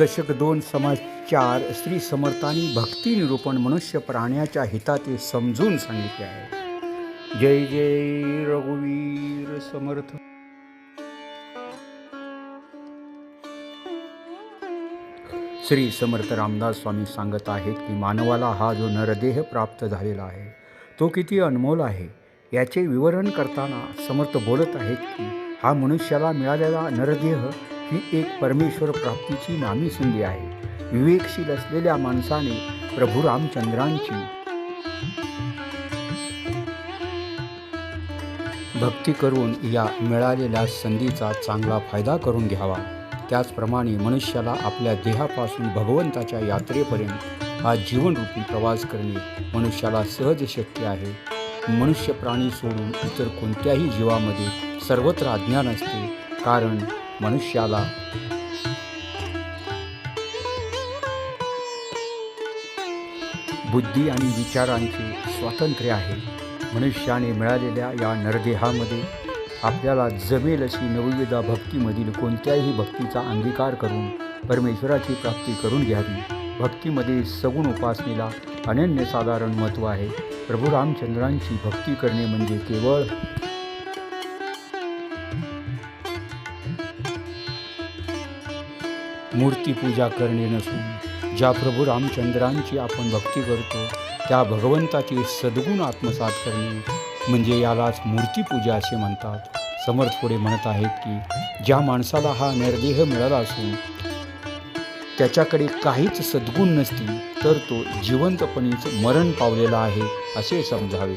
दशक दोन समाज चार श्री समर्थांनी भक्ती निरूपण मनुष्य प्राण्याच्या हिताचे समजून सांगितले आहे. जय जय रघुवीर समर्थ. श्री समर्थ रामदास स्वामी सांगत आहेत की मानवाला हा जो नरदेह प्राप्त झालेला आहे तो किती अनमोल आहे याचे विवरण करताना समर्थ बोलत आहेत की हा मनुष्याला मिळालेला नरदेह ही एक परमेश्वर प्राप्तीची नामी संधी आहे. विवेकशील असलेल्या माणसाने प्रभू रामचंद्रांची भक्ती करून या मिळालेल्या संधीचा चांगला फायदा करून घ्यावा. त्याचप्रमाणे मनुष्याला आपल्या देहापासून भगवंताच्या यात्रेपर्यंत हा जीवनरूपी प्रवास करणे मनुष्याला सहज शक्य आहे. मनुष्य प्राणी सोडून इतर कोणत्याही जीवामध्ये सर्वत्र अज्ञान असते. कारण मनुष्याला. बुद्धी आणि विचारांचे स्वातंत्र्य आहे. मनुष्याने मिळालेल्या या नरदेहामध्ये आपल्याला जमेल अशी नवविधा भक्तीमधील कोणत्याही भक्तीचा अंगीकार करून परमेश्वराची प्राप्ती करून घ्यावी. भक्तीमध्ये सगुण उपासनेला अनन्यसाधारण महत्त्व आहे. प्रभू रामचंद्रांची भक्ती करणे म्हणजे केवळ मूर्तीपूजा करणे नसून ज्या प्रभू रामचंद्रांची आपण भक्ती करतो त्या भगवंताचे सद्गुण आत्मसात करणे म्हणजे यालाच मूर्तीपूजा असे म्हणतात. समर्थ पुढे म्हणत आहेत की ज्या माणसाला हा निर्देह मिळाला असून त्याच्याकडे काहीच सद्गुण नसतील तर तो जिवंतपणीच मरण पावलेला आहे असे समजावे.